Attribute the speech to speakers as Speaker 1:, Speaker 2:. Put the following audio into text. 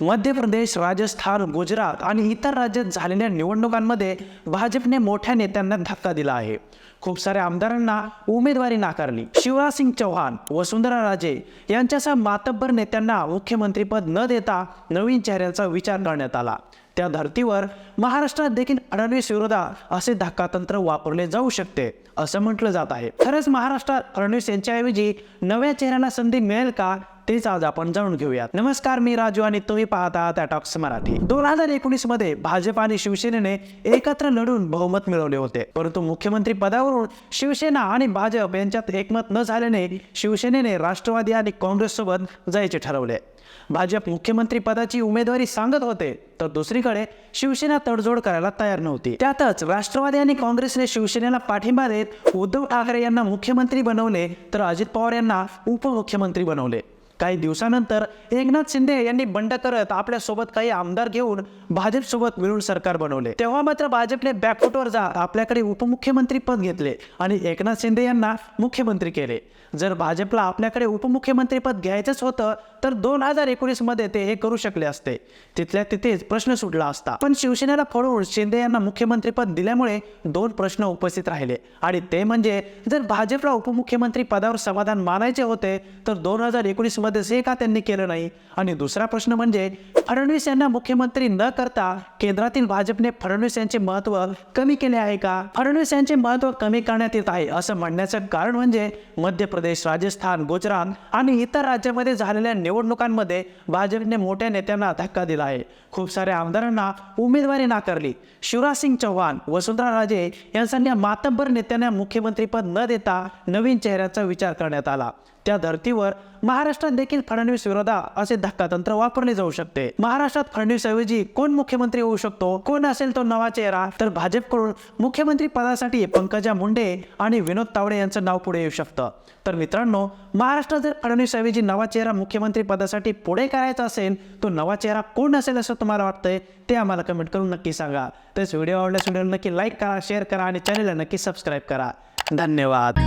Speaker 1: मध्य प्रदेश राजस्थान गुजरात आणि इतर राज्यात झालेल्या निवडणुकांमध्ये भाजपने मोठ्या नेत्यांना धक्का दिला आहे. खूप साऱ्या आमदारांना उमेदवारी नाकारली. शिवराज सिंग चौहान वसुंधरा राजे यांच्यासह मातब्बर नेत्यांना मुख्यमंत्रीपद न देता नवीन चेहऱ्यांचा विचार करण्यात आला. त्या धर्तीवर महाराष्ट्रात देखील फडणवीस विरोधात असे धक्कातंत्र वापरले जाऊ शकते असं म्हटलं जात आहे. खरंच महाराष्ट्रात फडणवीस यांच्याऐवजी नव्या चेहऱ्याला संधी मिळेल का? तेच आज आपण जाणून घेऊयात. नमस्कार मी राजू आणि तुम्ही पाहता त्या अटॉक्स मराठी. दोन हजार एकोणीसमध्ये भाजप आणि शिवसेनेने एकत्र लढून बहुमत मिळवले होते. परंतु मुख्यमंत्री पदावरून शिवसेना आणि भाजप यांच्यात एकमत न झाल्याने शिवसेनेने राष्ट्रवादी आणि काँग्रेस सोबत जायचे ठरवले. भाजप मुख्यमंत्री पदाची उमेदवारी सांगत होते तर दुसरीकडे शिवसेना तडजोड करायला तयार नव्हती. त्यातच राष्ट्रवादी आणि काँग्रेसने शिवसेनेला पाठिंबा देत उद्धव ठाकरे यांना मुख्यमंत्री बनवले तर अजित पवार यांना उपमुख्यमंत्री बनवले. काही दिवसानंतर एकनाथ शिंदे यांनी बंड करत आपल्यासोबत काही आमदार घेऊन भाजपसोबत मिळून सरकार बनवले. तेव्हा मात्र भाजपने बॅकफुटवर जात आपल्याकडे उपमुख्यमंत्री पद घेतले आणि एकनाथ शिंदे यांना मुख्यमंत्री केले. जर भाजपला आपल्याकडे उपमुख्यमंत्री पद घ्यायचंच होतं तर दोन हजार एकोणीसमध्ये ते हे करू शकले असते. तिथल्या तिथेच प्रश्न सुटला असता. पण शिवसेनेला फोडून शिंदे यांना मुख्यमंत्रीपद दिल्यामुळे दोन प्रश्न उपस्थित राहिले. आणि ते म्हणजे जर भाजपला उपमुख्यमंत्री पदावर समाधान मानायचे होते तर दोन हजार एकोणीस मध्ये हे का त्यांनी केलं नाही? आणि दुसरा प्रश्न म्हणजे फडणवीस यांना मुख्यमंत्री न करता केंद्रातील भाजपने फडणवीस यांचे महत्त्व कमी केले आहे का? फडणवीस यांचे महत्त्व कमी करण्यात येत आहे असं म्हणण्याचं कारण म्हणजे मध्य प्रदेश राजस्थान गुजरात आणि इतर राज्यामध्ये झालेल्या निवडणुकांमध्ये भाजपने मोठ्या नेत्यांना धक्का दिला आहे. खूप साऱ्या आमदारांना उमेदवारी नाकारली. शिवराज सिंग चौहान वसुंधरा राजे यांसारख्या मातब्बर नेत्यांना मुख्यमंत्रीपद न देता नवीन चेहऱ्याचा विचार करण्यात आला. त्या धर्तीवर महाराष्ट्रात देखील फडणवीस विरोधात असे धक्कातंत्र वापरले जाऊ शकते. महाराष्ट्रात फडणवीस ऐवजी कोण मुख्यमंत्री होऊ शकतो? कोण असेल तो नवा चेहरा? तर भाजपकडून मुख्यमंत्री पदासाठी पंकजा मुंडे आणि विनोद तावडे यांचं नाव पुढे येऊ शकतं. तर मित्रांनो महाराष्ट्रात जर फडणवीस ऐवजी नवा चेहरा मुख्यमंत्री पदासाठी पुढे करायचा असेल तो नवा चेहरा कोण असेल असं तुम्हाला वाटतंय ते आम्हाला कमेंट करून नक्की सांगा. तसेच व्हिडिओ आवडल्यास व्हिडिओ नक्की लाईक करा शेअर करा आणि चॅनलला नक्की सबस्क्राईब करा. धन्यवाद.